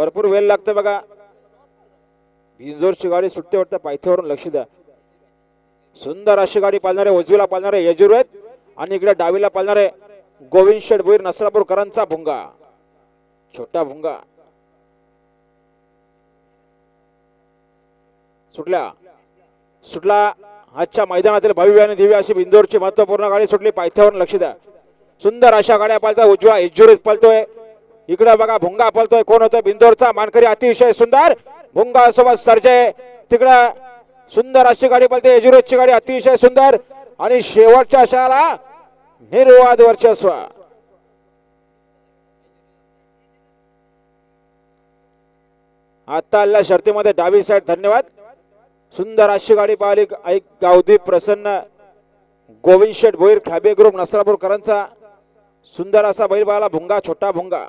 भरपूर वेळ लागतो बघा. भिंजोरची गाडी सुटते वाटतं पायथ्यावरून लक्ष द्या. सुंदर अशी गाडी पालणारे उजवीला पालणारे यजुर आहेत आणि इकडे डावीला पालणारे गोविंद शेठ भोईर नसरापूरकरांचा भुंगा. छोटा भुंगा. सुटल्या सुटला. आजच्या मैदानातील भव्य आणि दिव्य अशी बिंदोरची महत्त्वपूर्ण गाडी सुटली पायथ्यावरून लक्ष द्या. सुंदर अशा गाड्या पालतोय उजवा इजुरीत पालतोय. इकडे बघा भुंगा पळतोय. कोण होतोय बिंदोरचा. मानकरी अतिशय सुंदर. भुंगा सोबत सर्जय तिकडं सुंदर अशी गाडी पळते. एजुरेजची गाडी अतिशय सुंदर. आणि शेवटच्या शाळा निर्वाद वर्चस्व. आता आलेल्या शर्तीमध्ये डावी साईड धन्यवाद. सुंदर अशी गाडी पाहिली. ऐक गावदीप प्रसन्न. गोविंद शेठ भोईर खाबे ग्रुप नसरापूरकरांचा. सुंदर असा बैल पाहिला. भुंगा छोटा भुंगा.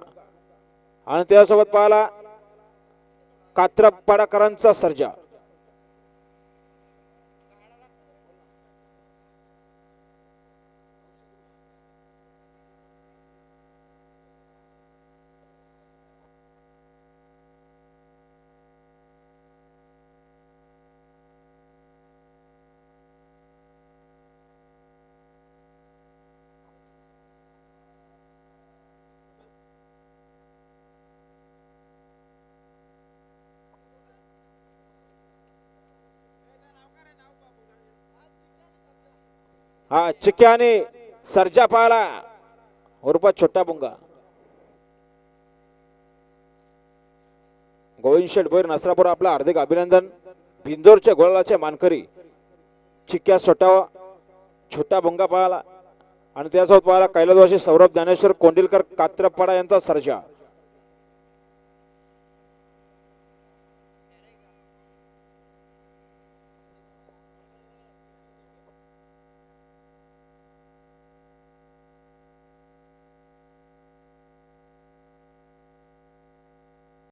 आणि त्यासोबत पाहिला कात्रपाडाकरांचा सर्जा. हा चिक्क्या आणि सर्जा पाहिला. उर्फ छोटा बुंगा. गोविंद शेठ भोईर नसरापूर आपलं हार्दिक अभिनंदन. भिंदोरच्या गोळाचे मानकरी. चिक्क्या सोटावा छोटा भुंगा पाहिला. आणि त्यासोबत पाहिला कैलासवासी सौरभ ज्ञानेश्वर कोंडिलकर कात्रपाडा यांचा सर्जा.